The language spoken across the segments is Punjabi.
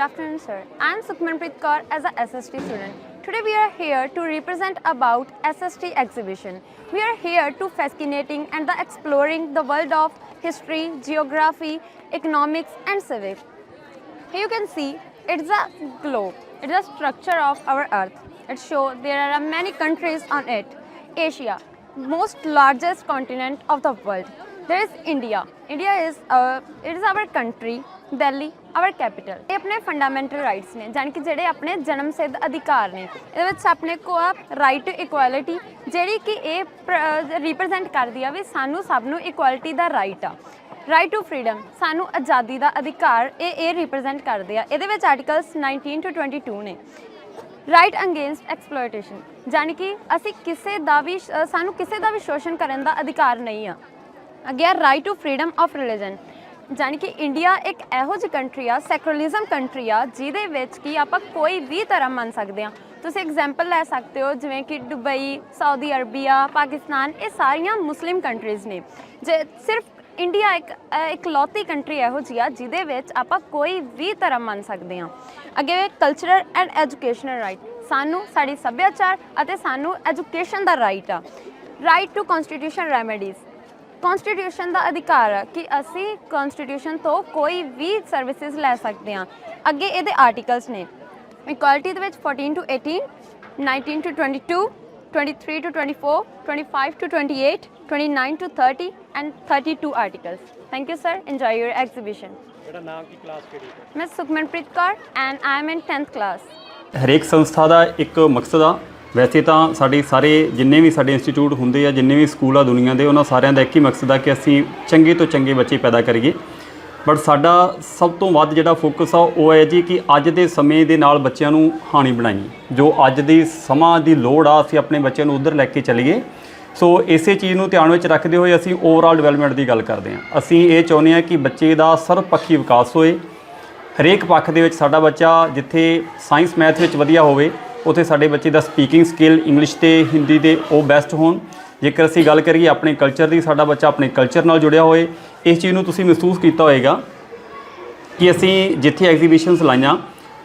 Good afternoon, sir. I am Sukhmanpreet Kaur as a SST student. Today we are here to represent about SST exhibition. We are here to fascinating and the exploring the world of history, geography, economics and civics. Here you can see it's a globe. It's a structure of our earth. It shows there are many countries on it. Asia, most largest continent of the world. There is India. India is uh, it is our country. Delhi our capital. ਇਹ ਆਪਣੇ ਫੰਡਾਮੈਂਟਲ ਰਾਈਟਸ ਨੇ ਜਾਣੀ ਕਿ ਜਿਹੜੇ ਆਪਣੇ ਜਨਮ ਸਿੱਧ ਅਧਿਕਾਰ ਨੇ ਇਹਦੇ ਵਿੱਚ ਆਪਣੇ ਕੋ ਆ ਰਾਈਟ ਟੂ ਇਕੁਐਲਿਟੀ ਜਿਹੜੀ ਕਿ ਇਹ ਰਿਪਰੈਜ਼ੈਂਟ ਕਰਦੀ ਆ ਵੀ ਸਾਨੂੰ ਸਭ ਨੂੰ ਇਕੁਐਲਿਟੀ ਦਾ ਰਾਈਟ ਆ ਰਾਈਟ ਟੂ ਫਰੀडम ਸਾਨੂੰ ਆਜ਼ਾਦੀ ਦਾ ਅਧਿਕਾਰ ਇਹ ਇਹ ਰਿਪਰੈਜ਼ੈਂਟ ਕਰਦੇ ਆ ਇਹਦੇ ਵਿੱਚ ਆਰਟੀਕਲਸ 19 ਟੂ 22 ਨੇ ਰਾਈਟ ਅਗੇਂਸਟ ਐਕਸਪਲੋਇਟੇਸ਼ਨ ਜਾਣੀ ਕਿ ਅਸੀਂ ਕਿਸੇ ਦਾ ਵੀ ਸਾਨੂੰ ਕਿਸੇ ਦਾ ਵੀ ਸ਼ੋਸ਼ਣ ਕਰਨ ਦਾ ਅਧਿਕਾਰ ਨਹੀਂ ਆ ਅੱਗੇ ਆ right to freedom of religion ਜਾਣੀ ਕਿ ਇੰਡੀਆ ਇੱਕ ਇਹੋ ਜਿਹੀ ਕੰਟਰੀ ਆ ਸੈਕੂਲਰਿਜ਼ਮ ਕੰਟਰੀ ਆ ਜਿਹਦੇ ਵਿੱਚ ਕਿ ਆਪਾਂ ਕੋਈ ਵੀ ਧਰਮ ਮੰਨ ਸਕਦੇ ਆ ਤੁਸੀਂ ਐਗਜ਼ਾਮਪਲ ਲੈ ਸਕਦੇ ਹੋ ਜਿਵੇਂ ਕਿ ਦੁਬਈ ਸਾਊਦੀ ਅਰਬੀਆ ਪਾਕਿਸਤਾਨ ਇਹ ਸਾਰੀਆਂ ਮੁਸਲਿਮ ਕੰਟਰੀਜ਼ ਨੇ ਜੇ ਸਿਰਫ ਇੰਡੀਆ ਇੱਕ ਇਕਲੌਤੀ ਕੰਟਰੀ ਇਹੋ ਜਿਹੀ ਆ ਜਿਹਦੇ ਵਿੱਚ ਆਪਾਂ ਕੋਈ ਵੀ ਧਰਮ ਮੰਨ ਸਕਦੇ ਹਾਂ ਅੱਗੇ ਕਲਚਰਲ ਐਂਡ ਐਜੂਕੇਸ਼ਨਲ ਰਾਈਟ ਸਾਨੂੰ ਸਾਡੀ ਸੱਭਿਆਚਾਰ ਅਤੇ ਸਾਨੂੰ ਐਜੂਕੇਸ਼ਨ ਦਾ ਰਾਈਟ ਆ right to constitution remedies constitution ਦਾ ਅਧਿਕਾਰ ਆ ਕਿ ਅਸੀਂ ਕਨਸਟੀਟਿਊਸ਼ਨ ਤੋਂ ਕੋਈ ਵੀ ਸਰਵਿਸਿਜ਼ ਲੈ ਸਕਦੇ ਹਾਂ ਅੱਗੇ ਇਹਦੇ ਆਰਟੀਕਲਸ ਨੇ ਇਕੁਐਲਿਟੀ ਦੇ ਵਿੱਚ 14 to 18 19 to 22 23 to 24, 25 to 28, 29 to 30, and 32 articles. Thank you, sir. Enjoy your exhibition. ਜਿਹੜਾ ਨਾਮ ਕੀ ਕਲਾਸ ਕਿਹੜੀ ਹੈ ਮੈਂ Sukhmanpreet Kaur I am in 10th class. ਹਰੇਕ ਸੰਸਥਾ ਦਾ ਇੱਕ ਮਕਸਦ ਆ ਵੈਸੇ ਤਾਂ ਸਾਡੇ ਸਾਰੇ ਜਿੰਨੇ ਵੀ ਸਾਡੇ ਇੰਸਟੀਚਿਊਟ ਹੁੰਦੇ ਆ, ਜਿੰਨੇ ਵੀ ਸਕੂਲ ਆ ਦੁਨੀਆ ਦੇ, ਉਹਨਾਂ ਸਾਰਿਆਂ ਦਾ ਇੱਕ ਹੀ ਮਕਸਦ ਆ ਕਿ ਅਸੀਂ ਚੰਗੇ ਤੋਂ ਚੰਗੇ ਬੱਚੇ ਪੈਦਾ ਕਰੀਏ। ਬਟ ਸਾਡਾ ਸਭ ਤੋਂ ਵੱਧ ਜਿਹੜਾ ਫੋਕਸ ਆ, ਉਹ ਹੈ ਜੀ ਕਿ ਅੱਜ ਦੇ ਸਮੇਂ ਦੇ ਨਾਲ ਬੱਚਿਆਂ ਨੂੰ ਹਾਣੀ ਬਣਾਈਏ। ਜੋ ਅੱਜ ਦੀ ਸਮਾਂ ਦੀ ਲੋੜ ਆ, ਅਸੀਂ ਆਪਣੇ ਬੱਚਿਆਂ ਨੂੰ ਉਧਰ ਲੈ ਕੇ ਚੱਲੀਏ। ਸੋ ਇਸੇ ਚੀਜ਼ ਨੂੰ ਧਿਆਨ ਵਿੱਚ ਰੱਖਦੇ ਹੋਏ ਅਸੀਂ ਓਵਰਆਲ ਡਿਵੈਲਪਮੈਂਟ ਦੀ ਗੱਲ ਕਰਦੇ ਹਾਂ। ਅਸੀਂ ਇਹ ਚਾਹੁੰਦੇ ਹਾਂ ਕਿ ਬੱਚੇ ਦਾ ਸਰਵਪੱਖੀ ਵਿਕਾਸ ਹੋਏ। ਹਰੇਕ ਪੱਖ ਦੇ ਵਿੱਚ ਸਾਡਾ ਬੱਚਾ ਜਿੱਥੇ ਸਾਇੰਸ ਮੈਥ ਵਿੱਚ ਵਧੀਆ ਹੋਵੇ ਉੱਥੇ ਸਾਡੇ ਬੱਚੇ ਦਾ ਸਪੀਕਿੰਗ ਸਕਿੱਲ ਇੰਗਲਿਸ਼ ਤੇ ਹਿੰਦੀ ਦੇ ਉਹ ਬੈਸਟ ਹੋਣ। ਜੇਕਰ ਅਸੀਂ ਗੱਲ ਕਰੀਏ ਆਪਣੇ ਕਲਚਰ ਦੀ, ਸਾਡਾ ਬੱਚਾ ਆਪਣੇ ਕਲਚਰ ਨਾਲ ਜੁੜਿਆ ਹੋਏ, ਇਸ ਚੀਜ਼ ਨੂੰ ਤੁਸੀਂ ਮਹਿਸੂਸ ਕੀਤਾ ਹੋਵੇਗਾ ਕਿ ਅਸੀਂ ਜਿੱਥੇ ਐਗਜ਼ੀਬਿਸ਼ਨਸ ਲਾਈਆਂ,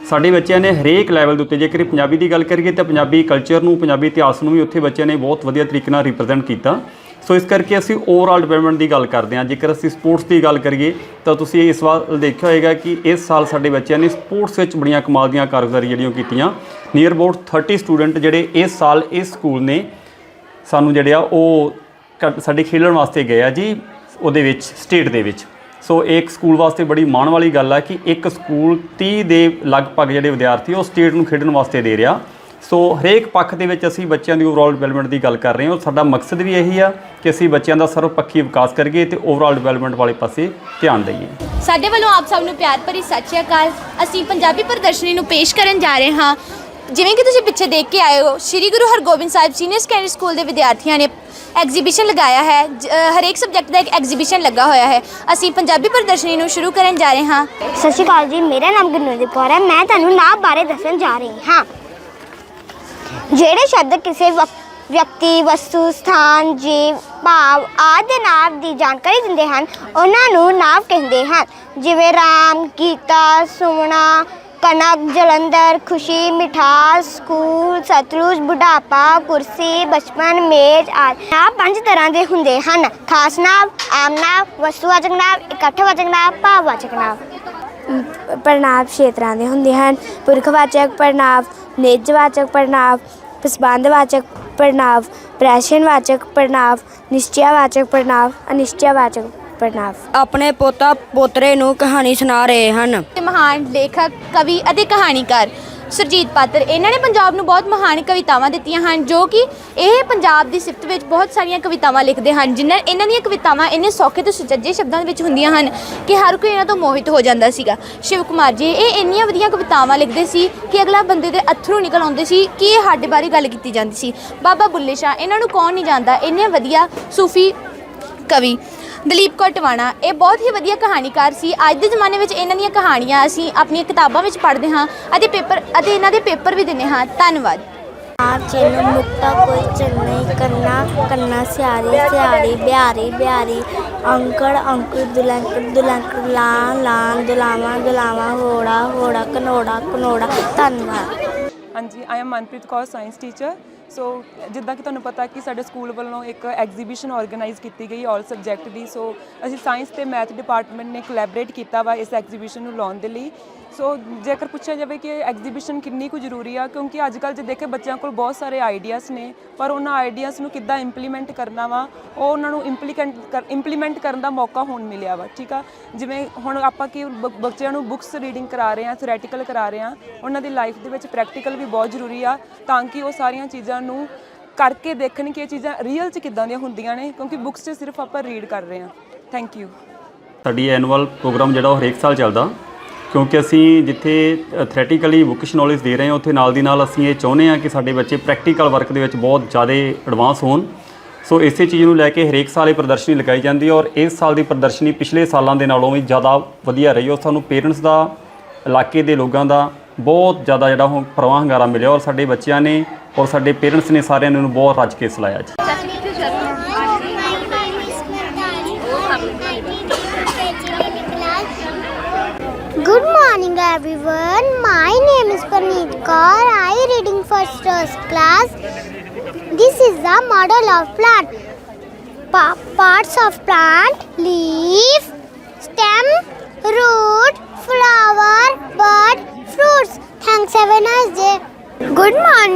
ਸਾਡੇ ਬੱਚਿਆਂ ਨੇ ਹਰੇਕ ਲੈਵਲ ਦੇ ਉੱਤੇ, ਜੇਕਰ ਪੰਜਾਬੀ ਦੀ ਗੱਲ ਕਰੀਏ ਤਾਂ ਪੰਜਾਬੀ ਕਲਚਰ ਨੂੰ, ਪੰਜਾਬੀ ਇਤਿਹਾਸ ਨੂੰ ਵੀ ਉੱਥੇ ਬੱਚਿਆਂ ਨੇ ਬਹੁਤ ਵਧੀਆ ਤਰੀਕੇ ਨਾਲ ਰਿਪਰੈਜ਼ੈਂਟ ਕੀਤਾ। ਸੋ ਇਸ ਕਰਕੇ ਅਸੀਂ ਓਵਰਆਲ ਡਿਵੈਲਪਮੈਂਟ ਦੀ ਗੱਲ ਕਰਦੇ ਹਾਂ। ਜੇਕਰ ਅਸੀਂ ਸਪੋਰਟਸ ਦੀ ਗੱਲ ਕਰੀਏ, ਤਾਂ ਤੁਸੀਂ ਇਸ ਵਾਰ ਦੇਖਿਆ ਹੋਏਗਾ ਕਿ ਇਸ ਸਾਲ ਸਾਡੇ ਬੱਚਿਆਂ ਨੇ ਸਪੋਰਟਸ ਵਿੱਚ ਬੜੀਆਂ ਕਮਾਲ ਦੀਆਂ ਕਾਰਗੁਜ਼ਾਰੀ ਜਿਹੜੀਆਂ ਕੀਤੀਆਂ। ਨੀਅਰ ਅਬਾਊਟ 30 ਸਟੂਡੈਂਟ ਜਿਹੜੇ ਇਸ ਸਾਲ ਇਸ ਸਕੂਲ ਨੇ ਸਾਨੂੰ ਜਿਹੜੇ ਆ, ਉਹ ਕ- ਸਾਡੇ ਖੇਡਣ ਵਾਸਤੇ ਗਏ ਆ ਜੀ ਉਹਦੇ ਵਿੱਚ ਸਟੇਟ ਦੇ ਵਿੱਚ। ਸੋ ਇਹ ਇੱਕ ਸਕੂਲ ਵਾਸਤੇ ਬੜੀ ਮਾਣ ਵਾਲੀ ਗੱਲ ਆ ਕਿ ਇੱਕ ਸਕੂਲ 30 ਦੇ ਲਗਭਗ ਜਿਹੜੇ ਵਿਦਿਆਰਥੀ ਉਹ ਸਟੇਟ ਨੂੰ ਖੇਡਣ ਵਾਸਤੇ ਦੇ ਰਿਹਾ। ਸੋ ਹਰੇਕ ਪੱਖ ਦੇ ਵਿੱਚ ਅਸੀਂ ਬੱਚਿਆਂ ਦੀ ਓਵਰਆਲ ਡਿਵੈਲਪਮੈਂਟ ਦੀ ਗੱਲ ਕਰ ਰਹੇ ਹਾਂ। ਸਾਡਾ ਮਕਸਦ ਵੀ ਇਹੀ ਆ ਕਿ ਅਸੀਂ ਬੱਚਿਆਂ ਦਾ ਸਰਵਪੱਖੀ ਵਿਕਾਸ ਕਰੀਏ ਤੇ ਓਵਰਆਲ ਡਿਵੈਲਪਮੈਂਟ ਵਾਲੇ ਪਾਸੇ ਧਿਆਨ ਦਈਏ। ਸਾਡੇ ਵੱਲੋਂ ਆਪ ਸਭ ਨੂੰ ਪਿਆਰ ਭਰੀ ਸਤਿ ਸ਼੍ਰੀ ਅਕਾਲ। ਅਸੀਂ ਪੰਜਾਬੀ ਪ੍ਰਦਰਸ਼ਨੀ ਨੂੰ ਪੇਸ਼ ਕਰਨ ਜਾ ਰਹੇ ਹਾਂ। ਜਿਵੇਂ ਕਿ ਤੁਸੀਂ ਪਿੱਛੇ ਦੇਖ ਕੇ ਆਏ ਹੋ Shri Guru Hargobind Sahib senior secondary school ਦੇ ਵਿਦਿਆਰਥੀਆਂ ਨੇ ਐਗਜ਼ੀਬਿਸ਼ਨ ਲਗਾਇਆ ਹੈ। ਹਰੇਕ ਸਬਜੈਕਟ ਦਾ ਇੱਕ ਐਗਜ਼ੀਬਿਸ਼ਨ ਲੱਗਾ ਹੋਇਆ ਹੈ। ਅਸੀਂ ਪੰਜਾਬੀ ਪ੍ਰਦਰਸ਼ਨੀ ਨੂੰ ਸ਼ੁਰੂ ਕਰਨ ਜਾ ਰਹੇ ਹਾਂ। ਸਤਿ ਸ਼੍ਰੀ ਅਕਾਲ ਜੀ ਮੇਰਾ ਨਾਮ ਗੁਰਨੂਰਦੀਪ ਕੌਰ ਹੈ। ਮੈਂ ਤੁਹਾਨੂੰ ਨਾਮ ਬਾਰੇ ਦੱਸਣ ਜਾ ਰਹੀ ਹਾਂ। ਜਿਹੜੇ ਸ਼ਬਦ ਕਿਸੇ ਵਿਅਕਤੀ, ਵਸਤੂ, ਸਥਾਨ, ਜੀਵ, ਭਾਵ ਆਦਿ ਦੇ ਨਾਮ ਦੀ ਜਾਣਕਾਰੀ ਦਿੰਦੇ ਹਨ, ਉਹਨਾਂ ਨੂੰ ਨਾਮ ਕਹਿੰਦੇ ਹਨ। ਜਿਵੇਂ ਰਾਮ, ਗੀਤਾ ਸੁਮਣਾ ਕਨਕ, ਜਲੰਧਰ, ਖੁਸ਼ੀ, ਮਿਠਾਸ, ਸਕੂਲ, ਸਤਲੁਜ, ਬੁਢਾਪਾ, ਕੁਰਸੀ, ਬਚਪਨ, ਮੇਜ਼ ਆਦਿ। ਨਾਮ ਪੰਜ ਤਰ੍ਹਾਂ ਦੇ ਹੁੰਦੇ ਹਨ। ਖਾਸ ਨਾਮ, ਆਮ ਨਾਮ ਵਸਤੂਵਾਚਕ ਨਾਮ ਇਕੱਠਵਾਚਕ ਨਾਮ ਭਾਵਵਾਚਕ ਨਾਮ। ਛੇ ਤਰ੍ਹਾਂ ਦੇ ਹੁੰਦੇ ਹਨ। ਪੁਰਖਵਾਚਕ ਪੜਨਾਵ ਨਿਜਵਾਚਕ ਪੜਨਾਵ ਪਸਬੰਧਵਾਚਕ ਪੜਨਾਵ ਪ੍ਰੈਸ਼ਨਵਾਚਕ ਪੜਨਾਵ ਨਿਸ਼ਚਯਵਾਚਕ ਪੜਨਾਵ ਅਨਿਸ਼ਚਯਵਾਚਕ ਪੜਨਾਵ ਆਪਣੇ ਪੋਤਾ ਪੋਤਰੇ ਨੂੰ ਕਹਾਣੀ ਸੁਣਾ ਰਹੇ ਹਨ। ਮਹਾਨ ਲੇਖਕ ਕਵੀ ਅਤੇ ਕਹਾਣੀਕਾਰ ਸੁਰਜੀਤ ਪਾਤਰ, ਇਹਨਾਂ ਨੇ ਪੰਜਾਬ ਨੂੰ ਬਹੁਤ ਮਹਾਨ ਕਵਿਤਾਵਾਂ ਦਿੱਤੀਆਂ ਹਨ, ਜੋ ਕਿ ਇਹ ਪੰਜਾਬ ਦੀ ਸਿਫਤ ਵਿੱਚ ਬਹੁਤ ਸਾਰੀਆਂ ਕਵਿਤਾਵਾਂ ਲਿਖਦੇ ਹਨ, ਜਿਨ੍ਹਾਂ ਇਹਨਾਂ ਦੀਆਂ ਕਵਿਤਾਵਾਂ ਇੰਨੇ ਸੌਖੇ ਤੇ ਸੁਚੱਜੇ ਸ਼ਬਦਾਂ ਵਿੱਚ ਹੁੰਦੀਆਂ ਹਨ ਕਿ ਹਰ ਕੋਈ ਇਹਨਾਂ ਤੋਂ ਮੋਹਿਤ ਹੋ ਜਾਂਦਾ ਸੀਗਾ। ਸ਼ਿਵ ਕੁਮਾਰ ਜੀ, ਇਹ ਇੰਨੀਆਂ ਵਧੀਆ ਕਵਿਤਾਵਾਂ ਲਿਖਦੇ ਸੀ ਕਿ ਅਗਲਾ ਬੰਦੇ ਦੇ ਅਥਰੂ ਨਿਕਲ ਆਉਂਦੇ ਸੀ ਕਿ ਇਹ ਸਾਡੇ ਬਾਰੇ ਗੱਲ ਕੀਤੀ ਜਾਂਦੀ ਸੀ। ਬਾਬਾ ਬੁੱਲੇ ਸ਼ਾਹ, ਇਹਨਾਂ ਨੂੰ ਕੌਣ ਨਹੀਂ ਜਾਣਦਾ? ਇੰਨੇ ਵਧੀਆ ਸੂਫੀ ਕਵੀ ਦਲੀਪ ਕੌਰ ਟਵਾਣਾ। ਇਹ ਬਹੁਤ ਹੀ ਵਧੀਆ ਕਹਾਣੀਕਾਰ ਸੀ। ਅੱਜ ਦੇ ਜ਼ਮਾਨੇ ਵਿੱਚ ਇਹਨਾਂ ਦੀਆਂ ਕਹਾਣੀਆਂ ਅਸੀਂ ਆਪਣੀਆਂ ਕਿਤਾਬਾਂ ਵਿੱਚ ਪੜ੍ਹਦੇ ਹਾਂ ਅਤੇ ਪੇਪਰ ਅਤੇ ਇਹਨਾਂ ਦੇ ਪੇਪਰ ਵੀ ਦਿੰਦੇ ਹਾਂ। ਧੰਨਵਾਦ। ਆਪ ਚੈਨ ਮੁਕਤਾ ਕੋਈ ਚੰਨਈ ਕੰਨਾ ਕੰਨਾ ਸਿਆਰੀ ਸਿਆਰੀ ਬਿਹਾਰੀ ਬਿਹਾਰੀ ਅੰਕੜ ਅੰਕੁਰ ਦੁਲੰਕੜ ਦੁਲੰਕੜ ਲਾਂ ਲਾਂ ਦੁਲਾਵਾਂ ਦੁਲਾਵਾਂ ਹੋੜਾ ਹੋੜਾ ਕਨੋੜਾ ਕਨੋੜਾ। ਧੰਨਵਾਦ। ਹਾਂਜੀ I am Manpreet Kaur science teacher so ਜਿੱਦਾਂ ਕਿ ਤੁਹਾਨੂੰ ਪਤਾ ਕਿ ਸਾਡੇ ਸਕੂਲ ਵੱਲੋਂ ਇੱਕ ਐਗਜ਼ੀਬਿਸ਼ਨ ਆਰਗੇਨਾਈਜ਼ ਕੀਤੀ ਗਈ ਆਲ ਸਬਜੈਕਟ ਦੀ। ਸੋ ਅਸੀਂ ਸਾਇੰਸ ਤੇ ਮੈਥ ਡਿਪਾਰਟਮੈਂਟ ਨੇ ਕੋਲੈਬੋਰੇਟ ਕੀਤਾ ਵਾ ਇਸ ਐਗਜ਼ੀਬਿਸ਼ਨ ਨੂੰ ਲਾਉਣ ਦੇ ਲਈ। ਸੋ ਜੇਕਰ ਪੁੱਛਿਆ ਜਾਵੇ ਕਿ ਐਗਜ਼ੀਬਿਸ਼ਨ ਕਿੰਨੀ ਕੁ ਜ਼ਰੂਰੀ ਆ, ਕਿਉਂਕਿ ਅੱਜ ਕੱਲ੍ਹ ਜੇ ਦੇਖੇ ਬੱਚਿਆਂ ਕੋਲ ਬਹੁਤ ਸਾਰੇ ਆਈਡੀਆਜ਼ ਨੇ, ਪਰ ਉਹਨਾਂ ਆਈਡੀਆਜ਼ ਨੂੰ ਕਿੱਦਾਂ ਇੰਪਲੀਮੈਂਟ ਕਰਨਾ ਵਾ, ਉਹ ਉਹਨਾਂ ਨੂੰ ਇੰਪਲੀਕੈਂਟ ਇੰਪਲੀਮੈਂਟ ਕਰਨ ਦਾ ਮੌਕਾ ਹੁਣ ਮਿਲਿਆ ਵਾ, ਠੀਕ ਆ? ਜਿਵੇਂ ਹੁਣ ਆਪਾਂ ਕੀ ਬੱਚਿਆਂ ਨੂੰ ਬੁੱਕਸ ਰੀਡਿੰਗ ਕਰਾ ਰਹੇ ਹਾਂ ਥਿਓਰੈਟੀਕਲ ਕਰਾ ਰਹੇ ਹਾਂ ਉਹਨਾਂ ਦੀ ਲਾਈਫ ਦੇ ਵਿੱਚ ਪ੍ਰੈਕਟੀਕਲ ਵੀ ਬਹੁਤ ਜ਼ਰੂਰੀ ਆ, ਤਾਂ ਕਿ ਉਹ ਸਾਰੀਆਂ ਚੀਜ਼ਾਂ ਨੂੰ ਕਰਕੇ ਦੇਖਣ ਕਿ ਇਹ ਚੀਜ਼ਾਂ ਰੀਅਲ 'ਚ ਕਿੱਦਾਂ ਦੀਆਂ ਹੁੰਦੀਆਂ ਨੇ, ਕਿਉਂਕਿ ਬੁੱਕਸ 'ਚ ਸਿਰਫ ਆਪਾਂ ਰੀਡ ਕਰ ਰਹੇ ਹਾਂ। ਥੈਂਕ ਯੂ ਸਾਡੀ ਐਨੂਅਲ ਪ੍ਰੋਗਰਾਮ ਜਿਹੜਾ ਉਹ ਹਰੇਕ ਸਾਲ ਚੱਲਦਾ, ਕਿਉਂਕਿ ਅਸੀਂ ਜਿੱਥੇ ਥਿਓਰੈਟੀਕਲੀ ਬੁੱਕਿਸ਼ ਨੌਲੇਜ ਦੇ ਰਹੇ ਹਾਂ, ਉੱਥੇ ਨਾਲ ਦੀ ਨਾਲ ਅਸੀਂ ਇਹ ਚਾਹੁੰਦੇ ਹਾਂ ਕਿ ਸਾਡੇ ਬੱਚੇ ਪ੍ਰੈਕਟੀਕਲ ਵਰਕ ਦੇ ਵਿੱਚ ਬਹੁਤ ਜ਼ਿਆਦਾ ਐਡਵਾਂਸ ਹੋਣ। ਸੋ ਇਸੇ ਚੀਜ਼ ਨੂੰ ਲੈ ਕੇ ਹਰੇਕ ਸਾਲ ਇਹ ਪ੍ਰਦਰਸ਼ਨੀ ਲਗਾਈ ਜਾਂਦੀ ਹੈ ਔਰ ਇਸ ਸਾਲ ਦੀ ਪ੍ਰਦਰਸ਼ਨੀ ਪਿਛਲੇ ਸਾਲਾਂ ਦੇ ਨਾਲੋਂ ਵੀ ਜ਼ਿਆਦਾ ਵਧੀਆ ਰਹੀ ਔਰ ਸਾਨੂੰ ਪੇਰੈਂਟਸ ਦਾ, ਇਲਾਕੇ ਦੇ ਲੋਕਾਂ ਦਾ ਬਹੁਤ ਜ਼ਿਆਦਾ ਜਿਹੜਾ ਉਹ ਪ੍ਰਵਾਹ ਹੰਗਾਰਾ ਮਿਲਿਆ ਔਰ ਸਾਡੇ ਬੱਚਿਆਂ ਨੇ ਔਰ ਸਾਡੇ ਪੇਰੈਂਟਸ ਨੇ ਸਾਰਿਆਂ ਨੇ ਇਹਨੂੰ ਬਹੁਤ ਰੱਜ ਕੇ ਸਲਾਇਆ ਜੀ Good morning everyone. My name is Parneet Kaur. I reading first first class. This is the model of plant. Pa- parts of plant: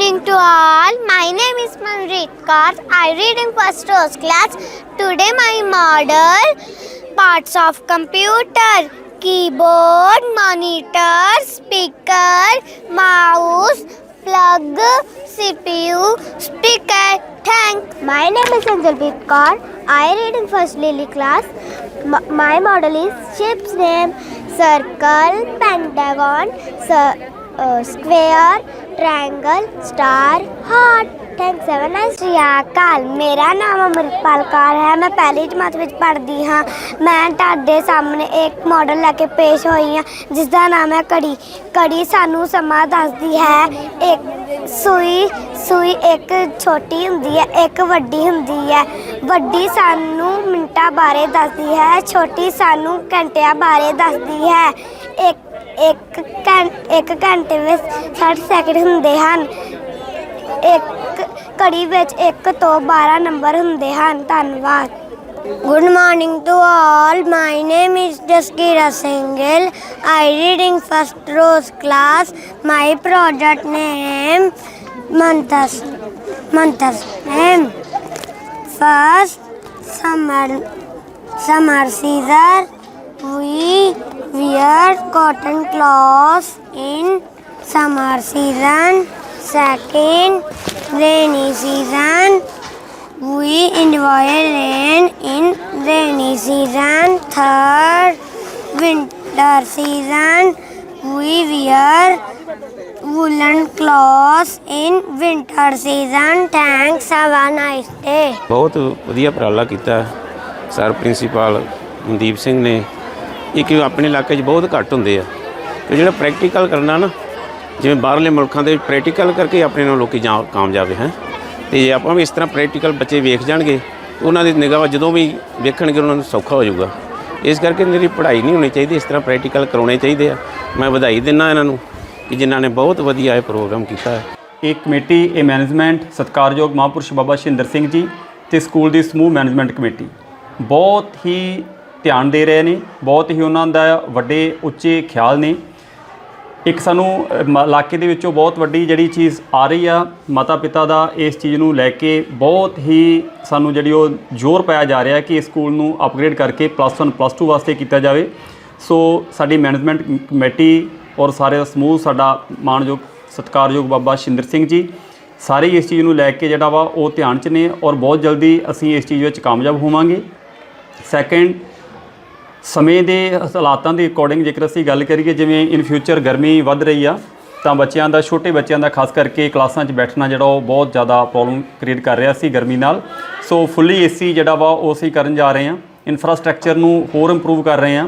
morning to all. My name is Manpreet Kaur. I read in first first class. Today my model parts of computer keyboard monitor speaker mouse plug cpu speaker tank my name is anjalpreet kaur i read in first lily class M- my model is ship's name circle pentagon cir- uh, square triangle star heart thanks have a nice call ਮੇਰਾ ਨਾਮ ਅਮਰਪਾਲ ਕੌਰ ਹੈ ਮੈਂ ਪਹਿਲੀ ਜਮਾਤ ਵਿੱਚ ਪੜ੍ਹਦੀ ਹਾਂ ਮੈਂ ਤੁਹਾਡੇ ਸਾਹਮਣੇ ਇੱਕ ਮਾਡਲ ਲੈ ਕੇ ਪੇਸ਼ ਹੋਈ ਹਾਂ ਜਿਸ ਦਾ ਨਾਮ ਹੈ ਕੜੀ ਕੜੀ ਸਾਨੂੰ ਸਮਾਂ ਦੱਸਦੀ ਹੈ ਇੱਕ ਸੂਈ ਸੂਈ ਇੱਕ ਛੋਟੀ ਹੁੰਦੀ ਹੈ ਇੱਕ ਵੱਡੀ ਹੁੰਦੀ ਹੈ ਵੱਡੀ ਸਾਨੂੰ ਮਿੰਟਾਂ ਬਾਰੇ ਦੱਸਦੀ ਹੈ ਛੋਟੀ ਸਾਨੂੰ ਘੰਟਿਆਂ ਬਾਰੇ ਦੱਸਦੀ ਹੈ ਇੱਕ ਇੱਕ ਘੰ ਇੱਕ ਘੰਟੇ ਵਿੱਚ 60 ਸੈਕਿੰਡ ਹੁੰਦੇ ਹਨ ਇੱਕ ਘੜੀ ਵਿੱਚ 1 ਤੋਂ 12 ਨੰਬਰ ਹੁੰਦੇ ਹਨ ਧੰਨਵਾਦ Good morning to all. My name is Jaskira Singhal. I read in first rose class. My project name Mantas. Mantas name. First summer summer season. We wear cotton clothes in summer season. Second, rainy season. We enjoy rain in rainy season. Third, winter season. We wear woolen clothes in winter season. Thanks. Have a nice day. ਬਹੁਤ ਵਧੀਆ ਉਪਰਾਲਾ ਕੀਤਾ ਸਰ ਪ੍ਰਿੰਸੀਪਲ ਮਨਦੀਪ ਸਿੰਘ ਨੇ ਇਹ ਕਿ ਆਪਣੇ ਇਲਾਕੇ 'ਚ ਬਹੁਤ ਘੱਟ ਹੁੰਦੇ ਆ। ਤੇ ਜਿਹੜਾ ਪ੍ਰੈਕਟੀਕਲ ਕਰਨਾ ਨਾ, ਜਿਵੇਂ ਬਾਹਰਲੇ ਮੁਲਕਾਂ ਦੇ ਪ੍ਰੈਕਟੀਕਲ ਕਰਕੇ ਆਪਣੇ ਨੂੰ ਲੋਕੀ ਜਾਂ ਕਾਮਯਾਬ ਹੈ। ਤੇ ਜੇ ਆਪਾਂ ਵੀ ਇਸ ਤਰ੍ਹਾਂ ਪ੍ਰੈਕਟੀਕਲ ਬੱਚੇ ਵੇਖ ਜਾਣਗੇ ਉਹਨਾਂ ਦੀ ਨਿਗਾਹ ਜਦੋਂ ਵੀ ਵੇਖਣਗੇ, ਉਹਨਾਂ ਨੂੰ ਸੌਖਾ ਹੋ ਜਾਊਗਾ। ਇਸ ਕਰਕੇ ਮੇਰੀ ਪੜ੍ਹਾਈ ਨਹੀਂ ਹੋਣੀ ਚਾਹੀਦੀ, ਇਸ ਤਰ੍ਹਾਂ ਪ੍ਰੈਕਟੀਕਲ ਕਰਾਉਣੇ ਚਾਹੀਦੇ ਆ। ਮੈਂ ਵਧਾਈ ਦਿੰਦਾ ਇਹਨਾਂ ਨੂੰ ਕਿ ਜਿਨ੍ਹਾਂ ਨੇ ਬਹੁਤ ਵਧੀਆ ਇਹ ਪ੍ਰੋਗਰਾਮ ਕੀਤਾ ਹੈ। ਇਹ ਕਮੇਟੀ, ਇਹ ਮੈਨੇਜਮੈਂਟ ਸਤਿਕਾਰਯੋਗ ਮਹਾਂਪੁਰਸ਼ ਬਾਬਾ ਸ਼ਿੰਦਰ ਸਿੰਘ ਜੀ ਤੇ ਸਕੂਲ ਦੀ ਸਮੂਹ ਮੈਨੇਜਮੈਂਟ ਕਮੇਟੀ। ਬਹੁਤ ਹੀ ਧਿਆਨ ਦੇ ਰਹੇ ਨੇ, ਬਹੁਤ ਹੀ ਉਹਨਾਂ ਦਾ ਵੱਡੇ ਉੱਚੇ ਖਿਆਲ ਨੇ। ਇੱਕ ਸਾਨੂੰ ਮ- ਇਲਾਕੇ ਦੇ ਵਿੱਚੋਂ ਬਹੁਤ ਵੱਡੀ ਜਿਹੜੀ ਚੀਜ਼ ਆ ਰਹੀ ਆ ਮਾਤਾ ਪਿਤਾ ਦਾ ਇਸ ਚੀਜ਼ ਨੂੰ ਲੈ ਕੇ ਬਹੁਤ ਹੀ ਸਾਨੂੰ ਜਿਹੜੀ ਉਹ ਜ਼ੋਰ ਪਾਇਆ ਜਾ ਰਿਹਾ ਕਿ ਇਸ ਸਕੂਲ ਨੂੰ ਅਪਗ੍ਰੇਡ ਕਰਕੇ ਪਲੱਸ 1 ਪਲੱਸ 2 ਵਾਸਤੇ ਕੀਤਾ ਜਾਵੇ। ਸੋ ਸਾਡੀ ਮੈਨੇਜਮੈਂਟ ਕਮੇਟੀ ਔਰ ਸਾਰੇ ਦਾ ਸਮੂਹ, ਸਾਡਾ ਮਾਣਯੋਗ, ਸਤਿਕਾਰਯੋਗ ਬਾਬਾ ਸ਼ਿੰਦਰ ਸਿੰਘ ਜੀ, ਸਾਰੇ ਇਸ ਚੀਜ਼ ਨੂੰ ਲੈ ਕੇ ਜਿਹੜਾ ਵਾ ਉਹ ਧਿਆਨ 'ਚ ਨੇ ਔਰ ਬਹੁਤ ਜਲਦੀ ਅਸੀਂ ਇਸ ਚੀਜ਼ ਵਿੱਚ ਕਾਮਯਾਬ ਹੋਵਾਂਗੇ। ਸੈਕੰਡ ਸਮੇਂ ਦੇ ਹਾਲਾਤਾਂ ਦੇ ਅਕੋਰਡਿੰਗ ਜੇਕਰ ਅਸੀਂ ਗੱਲ ਕਰੀਏ, ਜਿਵੇਂ ਇਨ ਫਿਊਚਰ ਗਰਮੀ ਵੱਧ ਰਹੀ ਆ, ਤਾਂ ਬੱਚਿਆਂ ਦਾ, ਛੋਟੇ ਬੱਚਿਆਂ ਦਾ ਖਾਸ ਕਰਕੇ ਕਲਾਸਾਂ 'ਚ ਬੈਠਣਾ ਜਿਹੜਾ ਉਹ ਬਹੁਤ ਜ਼ਿਆਦਾ ਪ੍ਰੋਬਲਮ ਕ੍ਰੀਏਟ ਕਰ ਰਿਹਾ ਸੀ ਗਰਮੀ ਨਾਲ। ਸੋ ਫੁੱਲੀ ਏਸੀ ਜਿਹੜਾ ਵਾ, ਉਹ ਅਸੀਂ ਕਰਨ ਜਾ ਰਹੇ ਹਾਂ। ਇਨਫਰਾਸਟ੍ਰਕਚਰ ਨੂੰ ਹੋਰ ਇੰਪਰੂਵ ਕਰ ਰਹੇ ਹਾਂ।